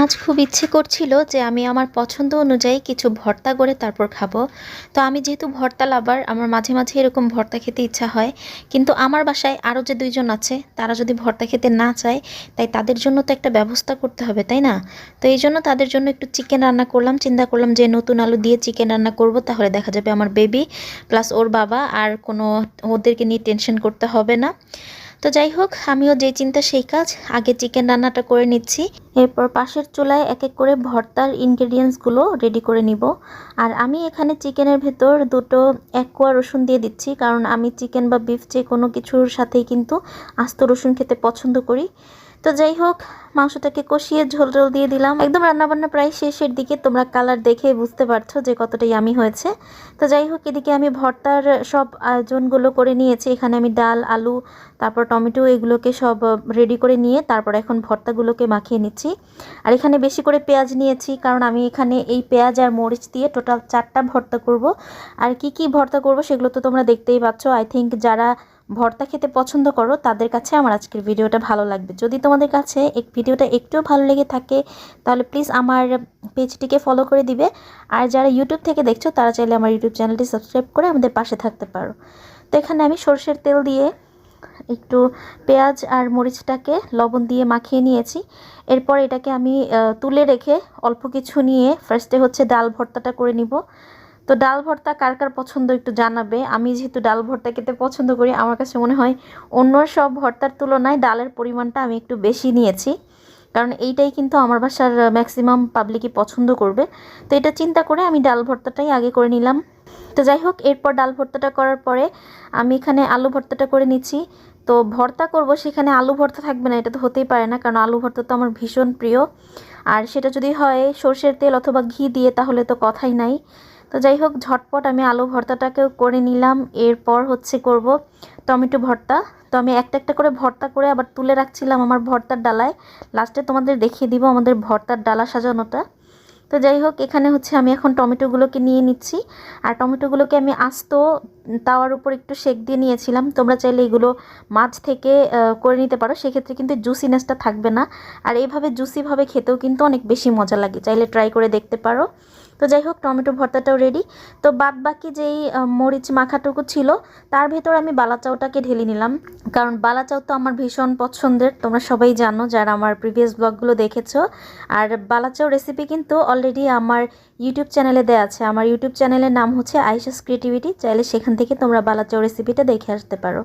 আজ খুব ইচ্ছে করছিল যে আমি আমার পছন্দ অনুযায়ী কিছু ভর্তা করে তারপর খাব। তো আমি যেহেতু ভর্তা লাভার, আমার মাঝে মাঝে এরকম ভর্তা খেতে ইচ্ছা হয়। কিন্তু আমার বাসায় আরও যে দুইজন আছে, তারা যদি ভর্তা খেতে না চায়, তাই তাদের জন্য তো একটা ব্যবস্থা করতে হবে, তাই না? তো এই জন্য তাদের জন্য একটু চিকেন রান্না করলাম। চিন্তা করলাম যে নতুন আলু দিয়ে চিকেন রান্না করব, তাহলে দেখা যাবে আমার বেবি, প্লাস ওর বাবা আর কোনো, ওদেরকে নিয়ে টেনশন করতে হবে না। তো যাই হোক, আমিও যে চিন্তা সেই কাজ। আগে চিকেন রান্নাটা করে নিচ্ছি। এরপর পাশের চুলায় এক এক করে ভর্তার ইনগ্রেডিয়েন্টসগুলো রেডি করে নিব। আর আমি এখানে চিকেনের ভেতর দুটো এক কোয়া রসুন দিয়ে দিচ্ছি, কারণ আমি চিকেন বা বিফ যে কোনো কিছুর সাথেই কিন্তু আস্ত রসুন খেতে পছন্দ করি। তো যাই হোক, মাংসটাকে কষিয়ে ঝোল ঝোল দিয়ে দিলাম। একদম রান্নাবান্না প্রায় শেষের দিকে, তোমরা কালার দেখে বুঝতে পারছ যে কতটা ইয়ামি হয়েছে। তো যাই হোক, এদিকে আমি ভর্তার সব আয়োজনগুলো করে নিয়েছি। এখানে আমি ডাল, আলু, তারপর টমেটো, এগুলোকে সব রেডি করে নিয়ে তারপর এখন ভর্তাগুলোকে মাখিয়ে নিচ্ছি। আর এখানে বেশি করে পেঁয়াজ নিয়েছি, কারণ আমি এখানে এই পেঁয়াজ আর মরিচ দিয়ে টোটাল চারটা ভর্তা করব। আর কি কি ভর্তা করব সেগুলো তো তোমরা দেখতেই পাচ্ছ। আই থিঙ্ক যারা ভর্তা খেতে পছন্দ করো, তাদের কাছে আমার আজকের ভিডিওটা ভালো লাগবে। যদি তোমাদের কাছে এক ভিডিওটা একটুও ভালো লেগে থাকে, তাহলে প্লিজ আমার পেজটিকে ফলো করে দিবে। আর যারা ইউটিউব থেকে দেখছ, তারা চাইলে আমার ইউটিউব চ্যানেলটি সাবস্ক্রাইব করে আমাদের পাশে থাকতে পারো। তো এখানে আমি সর্ষের তেল দিয়ে একটু পেঁয়াজ আর মরিচটাকে লবণ দিয়ে মাখিয়ে নিয়েছি। এরপর এটাকে আমি তুলে রেখে অল্প কিছু নিয়ে ফার্স্টে হচ্ছে ডাল ভর্তাটা করে নিব। তো ডাল ভর্তা কার কার পছন্দ একটু জানাবে। আমি যেহেতু ডাল ভর্তা খেতে পছন্দ করি, আমার কাছে মনে হয় অন্য সব ভর্তার তুলনায় ডালের পরিমাণটা আমি একটু বেশি নিয়েছি। কারণ এইটাই কিন্তু আমার বাসার ম্যাক্সিমাম পাবলিকই পছন্দ করবে। তো এটা চিন্তা করে আমি ডাল ভর্তাটাই আগে করে নিলাম। তো যাই হোক, এরপর ডাল ভর্তাটা করার পরে আমি এখানে আলু ভর্তাটা করে নিচ্ছি। তো ভর্তা করব সেখানে আলু ভর্তা থাকবে না, এটা তো হতেই পারে না। কারণ আলু ভর্তা তো আমার ভীষণ প্রিয়। আর সেটা যদি হয় সর্ষের তেল অথবা ঘি দিয়ে, তাহলে তো কথাই নাই। তো যাই হোক, ঝটপট আমি আলু ভর্তাটাকেও করে নিলাম। এরপর হচ্ছে করব টমেটো ভর্তা। তো আমি একটা একটা করে ভর্তা করে আবার তুলে রাখছিলাম আমার ভর্তার ডালায়। লাস্টে তোমাদের দেখিয়ে দিব আমাদের ভর্তার ডালা সাজানোটা। তো যাই হোক, এখানে হচ্ছে আমি এখন টমেটোগুলোকে নিয়ে নিচ্ছি। আর টমেটোগুলোকে আমি আস্ত তাওয়ার উপর একটু শেক দিয়ে নিয়েছিলাম। তোমরা চাইলে এগুলো মাছ থেকে করে নিতে পারো। সেক্ষেত্রে কিন্তু জুসিনেসটা থাকবে না। আর এইভাবে জুসিভাবে খেতেও কিন্তু অনেক বেশি মজা লাগে। চাইলে ট্রাই করে দেখতে পারো। তো যাই হোক, টমেটো ভর্তাটাও রেডি তো বাদ বাকি যেই মরিচ মাখাটুকু ছিল, তার ভেতর আমি বালাচাউটাকে ঢেলে নিলাম। কারণ বালাচাউ তো আমার ভীষণ পছন্দের, তোমরা সবাই জানো যারা আমার প্রিভিয়াস ব্লগগুলো দেখেছ। আর বালাচাউ রেসিপি কিন্তু অলরেডি আমার ইউটিউব চ্যানেলে দেওয়া আছে। আমার ইউটিউব চ্যানেলের নাম হচ্ছে আইসাস ক্রিয়েটিভিটি চাইলে সেখান থেকে তোমরা বালাচাউ রেসিপিটা দেখে আসতে পারো।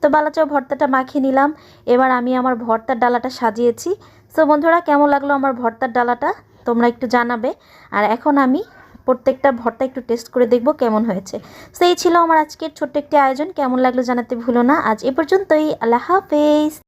তো বালাচাউ ভর্তাটা মাখিয়ে নিলাম। এবার আমি আমার ভর্তার ডালাটা সাজিয়েছি। সো বন্ধুরা, কেমন লাগল আমার ভর্তার ডালাটা? তোমরা একটু জানাবে। আর এখন আমি প্রত্যেকটা ভরটা একটু টেস্ট করে দেখব কেমন হয়েছে। সেই ছিল আমার আজকের ছোট্ট একটি আয়োজন। কেমন লাগল জানাতে ভুলো না। আজ এ পর্যন্তই। আল্লাহ হাফেজ।